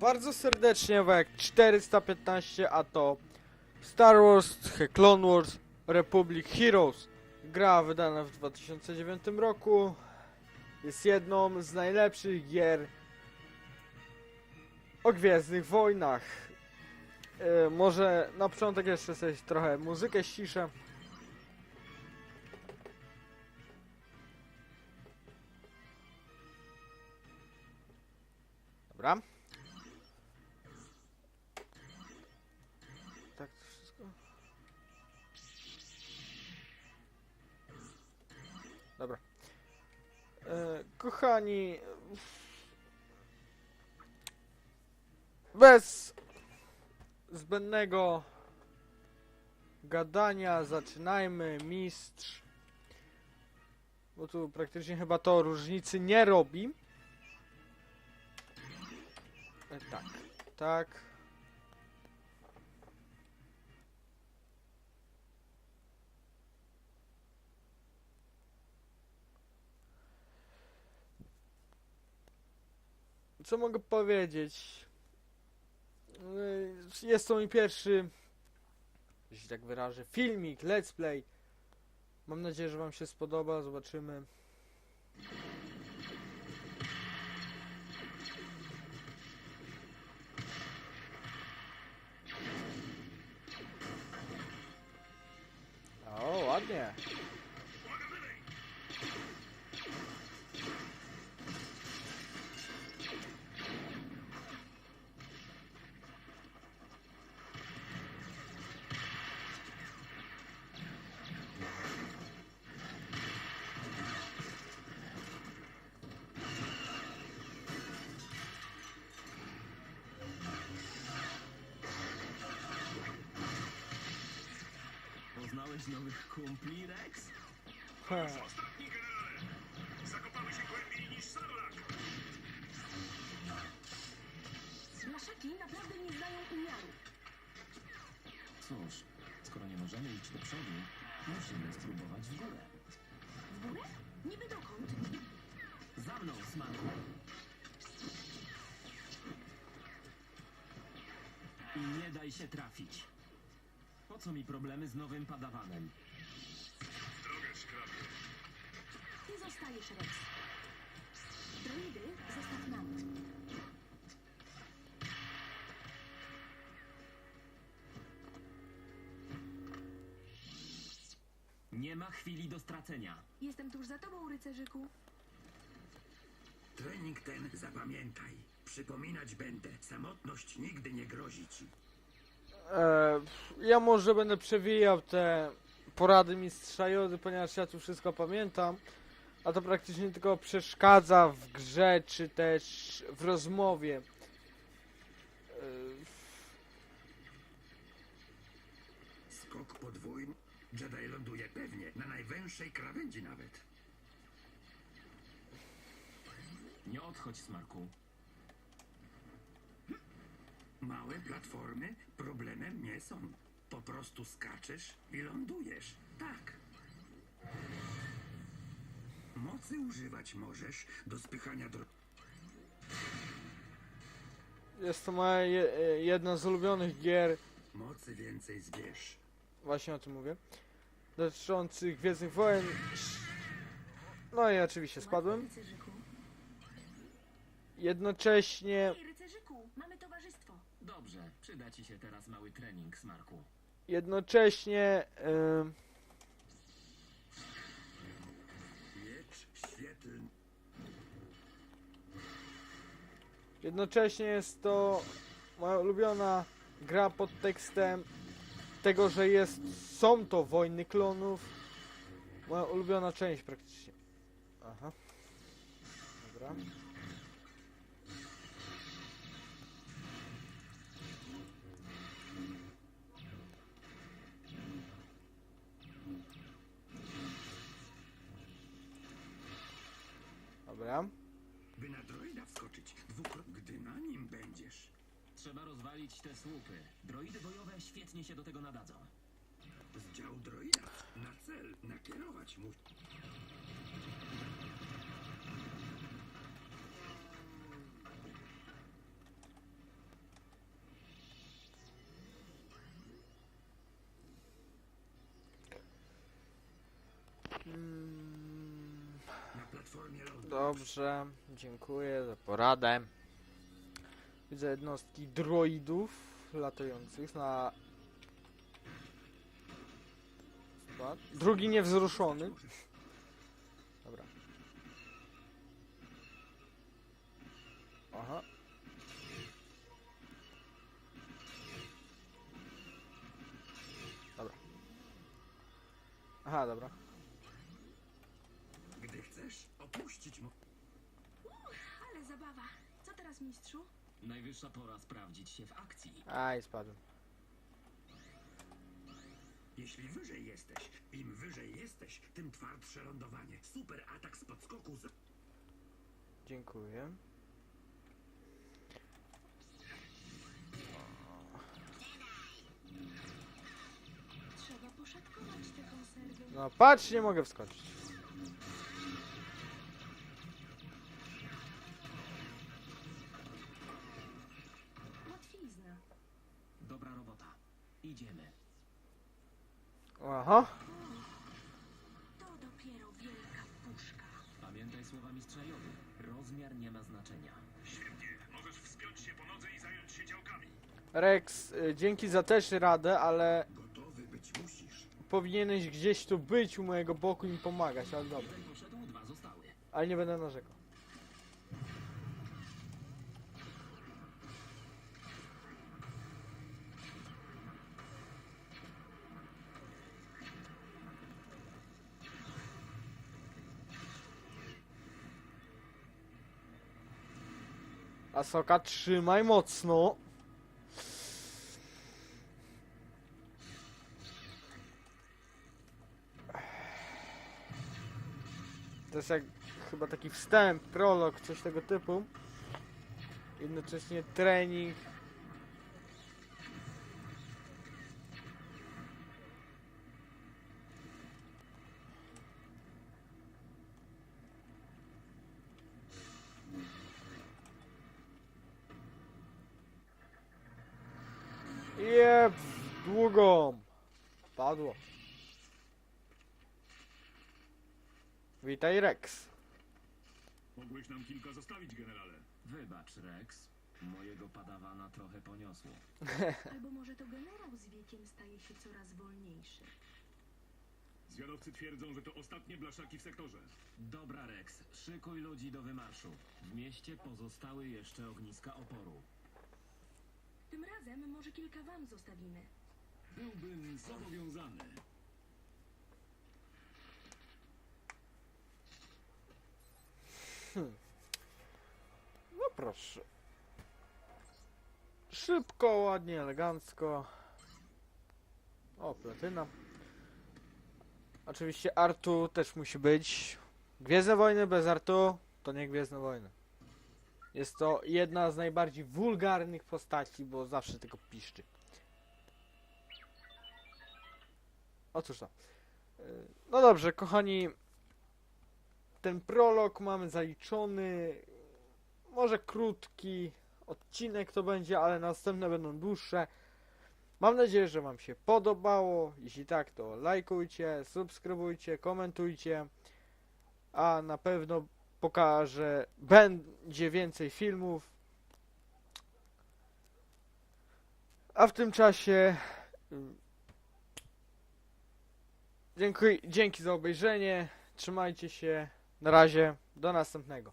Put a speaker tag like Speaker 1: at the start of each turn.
Speaker 1: Bardzo serdecznie w jak 415, a to Star Wars Clone Wars Republic Heroes. Gra wydana w 2009 roku. Jest jedną z najlepszych gier o Gwiezdnych Wojnach. E, może na początek jeszcze sobie trochę muzykę ściszę. Dobra. E, kochani, bez zbędnego gadania zaczynajmy mistrz. Bo tu praktycznie chyba to różnicy nie robi. E, Tak, tak. Co mogę powiedzieć? E, Jest to mój pierwszy, że się tak wyrażę, filmik, let's play. Mam nadzieję, że wam się spodoba, zobaczymy. O, ładnie.
Speaker 2: Poznałeś nowych kumpli, Rex?
Speaker 1: Ha.
Speaker 3: Ostatni generale! Zakopamy się głębiej niż Sarlak!
Speaker 4: Blaszaki naprawdę nie znają umiaru.
Speaker 2: Cóż, skoro nie możemy iść do przodu, musimy spróbować w górę.
Speaker 4: W górę? Niby dokąd?
Speaker 2: Za mną, Smarku! I nie daj się trafić. Po co mi problemy z nowym padawanem?
Speaker 3: Drogę szkrabie.
Speaker 4: Ty zostajesz, Rex. Droidy zostaw nam.
Speaker 2: Nie ma chwili do stracenia.
Speaker 4: Jestem tuż za tobą, rycerzyku.
Speaker 5: Trening ten zapamiętaj. Przypominać będę. Samotność nigdy nie grozi ci.
Speaker 1: E, ja może będę przewijał te porady mistrza Jody, ponieważ ja tu wszystko pamiętam, a to praktycznie tylko przeszkadza w grze, czy też w rozmowie. E,
Speaker 5: Skok podwójny. Jedi ląduje pewnie. Na najwęższej krawędzi nawet.
Speaker 2: Nie odchodź, Smarku.
Speaker 5: Małe platformy problemem nie są. Po prostu skaczesz i lądujesz. Tak. Mocy używać możesz do spychania dro...
Speaker 1: jest to moja je, e, jedna z ulubionych gier,
Speaker 5: Mocy więcej zbierz.
Speaker 1: właśnie o tym mówię, dotyczących Gwiezdnych Wojen. No i oczywiście spadłem. Jednocześnie,
Speaker 4: Hej, rycerzyku, mamy towarzystwo.
Speaker 2: Dobrze, przyda ci się teraz mały trening, Smarku.
Speaker 1: jednocześnie...
Speaker 5: Miecz świetlny.
Speaker 1: Jednocześnie jest to moja ulubiona gra pod tekstem tego, że jest, są to wojny klonów. Moja ulubiona część praktycznie. Aha. Dobra. Dobra.
Speaker 5: By na droida wskoczyć, gdy na nim będziesz.
Speaker 2: Trzeba rozwalić te słupy. Droidy bojowe świetnie się do tego nadadzą.
Speaker 5: Z działu droida na cel nakierować mu. Hmm.
Speaker 1: Dobrze, dziękuję za poradę. Widzę jednostki droidów latających na... Drugi niewzruszony. Dobra. Aha. Dobra. Aha, dobra.
Speaker 5: Chcesz opuścić mo...
Speaker 4: Ale zabawa. Co teraz, mistrzu?
Speaker 2: Najwyższa pora sprawdzić się w akcji.
Speaker 1: Aj, spadłem.
Speaker 5: Jeśli wyżej jesteś, im wyżej jesteś, tym twardsze lądowanie. Super atak z podskoku z...
Speaker 1: Dziękuję.
Speaker 4: Trzeba poszatkować te konserwy.
Speaker 1: No patrz, nie mogę wskoczyć.
Speaker 2: Idziemy.
Speaker 1: Aha.
Speaker 4: To dopiero wielka puszka.
Speaker 2: Pamiętaj słowa mistrza Jody. Rozmiar nie ma znaczenia.
Speaker 3: Świetnie. Możesz wspiąć się po nodze i zająć się działkami.
Speaker 1: Rex, y, dzięki za też radę, ale
Speaker 5: Gotowy być musisz.
Speaker 1: powinieneś gdzieś tu być u mojego boku i mi pomagać, ale dobra.
Speaker 2: Jeden poszedł, dwa zostały.
Speaker 1: Ale nie będę narzekał. Asoka, trzymaj mocno. To jest jak chyba taki wstęp, prolog, coś tego typu. Jednocześnie trening. Jeb, w długą. Padło. Witaj Rex.
Speaker 3: Mogłeś nam kilka zostawić, generale.
Speaker 2: Wybacz, Rex. Mojego padawana trochę poniosło.
Speaker 4: Albo może to generał z wiekiem staje się coraz wolniejszy.
Speaker 3: Zwiadowcy twierdzą, że to ostatnie blaszaki w sektorze.
Speaker 2: Dobra, Rex. Szykuj ludzi do wymarszu. W mieście pozostały jeszcze ogniska oporu.
Speaker 4: Razem może kilka wam zostawimy.
Speaker 3: Byłbym zobowiązany.
Speaker 1: No proszę. Szybko, ładnie, elegancko. O, platyna. Oczywiście Artu też musi być. Gwiezdne Wojny bez Artu to nie Gwiezdne Wojny. Jest to jedna z najbardziej wulgarnych postaci, bo zawsze tylko piszczy. O cóż to. Y, No dobrze, kochani. Ten prolog mamy zaliczony może krótki odcinek to będzie, ale następne będą dłuższe. Mam nadzieję, że Wam się podobało. Jeśli tak, to lajkujcie, subskrybujcie, komentujcie. A na pewno pokażę, będzie więcej filmów. A w tym czasie dziękuję, dzięki za obejrzenie. Trzymajcie się. Na razie. Do następnego.